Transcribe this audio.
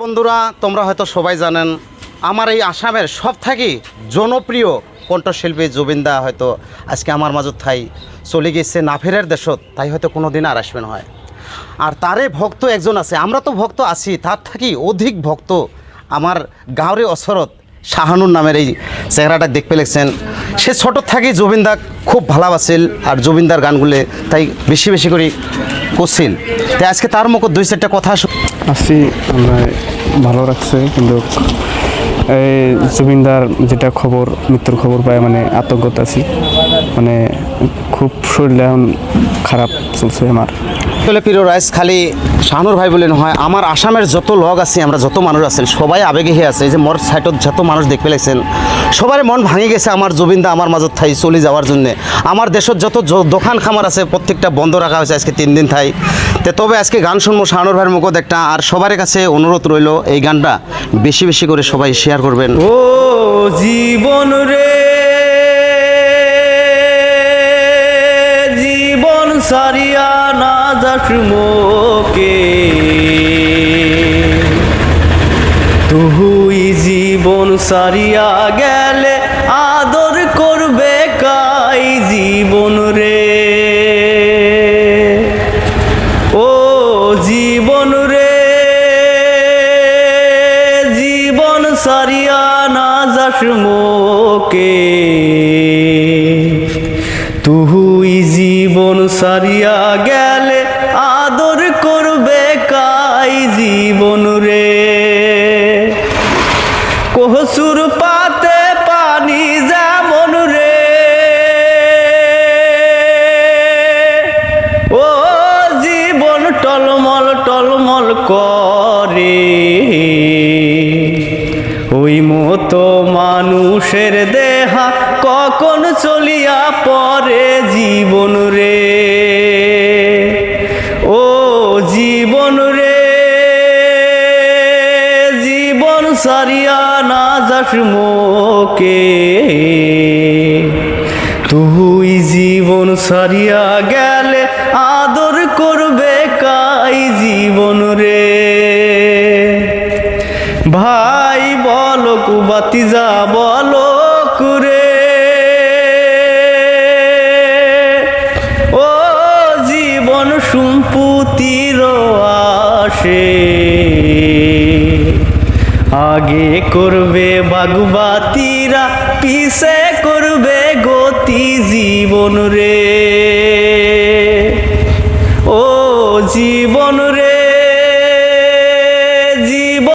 বন্ধুরা, তোমরা হয়তো সবাই জানেন, আমার এই আসামের সব থেকে জনপ্রিয় কণ্ঠশিল্পী জুবিনদা হয়তো আজকে আমার মাজত থাই চলে গেছে নাফেরের দেশত, তাই হয়তো কোনো দিন আর আসবেন হয়। আর তারে ভক্ত একজন আছে, আমরা তো ভক্ত আছি, তার থাকি অধিক ভক্ত আমার গাঁৱৰে ওচৰত শাহানুর নামের এই চেহারাটা দেখতে লেগছেন। সে ছোট থাকি জুবিনদাক খুব ভালোবাসিল আর জুবিনদার গানগুলো তাই বেশি বেশি করে করছিল। তাই আজকে তার মুখত দুই চারটা কথা আমরা ভালো রাখছে, কিন্তু এই জুবিনদার যেটা খবর, মৃত্যুর খবর পায় মানে আতঙ্কত আছি। মানে খুব শরীরটা এখন খারাপ চলছে আমার। আসলে প্রিয় রাইস, খালি শাহানুর ভাই বলে নহয়, আমার আসামের যত লগ আছে, আমরা যত মানুষ আছেন সবাই আবেগে হয়ে আছে। যে মোর সাইডত যত মানুষ দেখতে লাগছেন সবার মন ভাঙি গেছে আমার জুবিনদা আমার মাজত ঠাই চলে যাওয়ার জন্য। আমার দেশত যত দোকান খামার আছে, প্রত্যেকটা বন্ধ রাখা হয়েছে আজকে তিন দিন ঠাই তে তবে আজকে গান শুনব শাহানুর ভাইয়ের মুখত একটা, আর সবার কাছে অনুরোধ রইল এই গানটা বেশি বেশি করে সবাই শেয়ার করবেন। ও জীবন রে, জীবন সারিয়া না যাস মোকে তুই জীবন সারিয়া গেলে সারিয়া না যাস মোকে তুই জীবন সারিয়া গেলে আদর করবে কাই জীবন রে। কহসুর পাতে পানি যেমন রে। ও জীবন টলমল টলমল করে। ওই মতো মানুষের দেহা কখন চলিয়া পরে জীবন রে? ও জীবন রে, জীবন সারিয়া না যাস মোকে। তুই জীবন সারিয়া গেলে বাতিজা বলো কুরে। ও জীবন সম্পুতির আসে আগে করবে বাগুবাতিরা, পিছে করবে গতি জীবন রে। ও জীবন রে।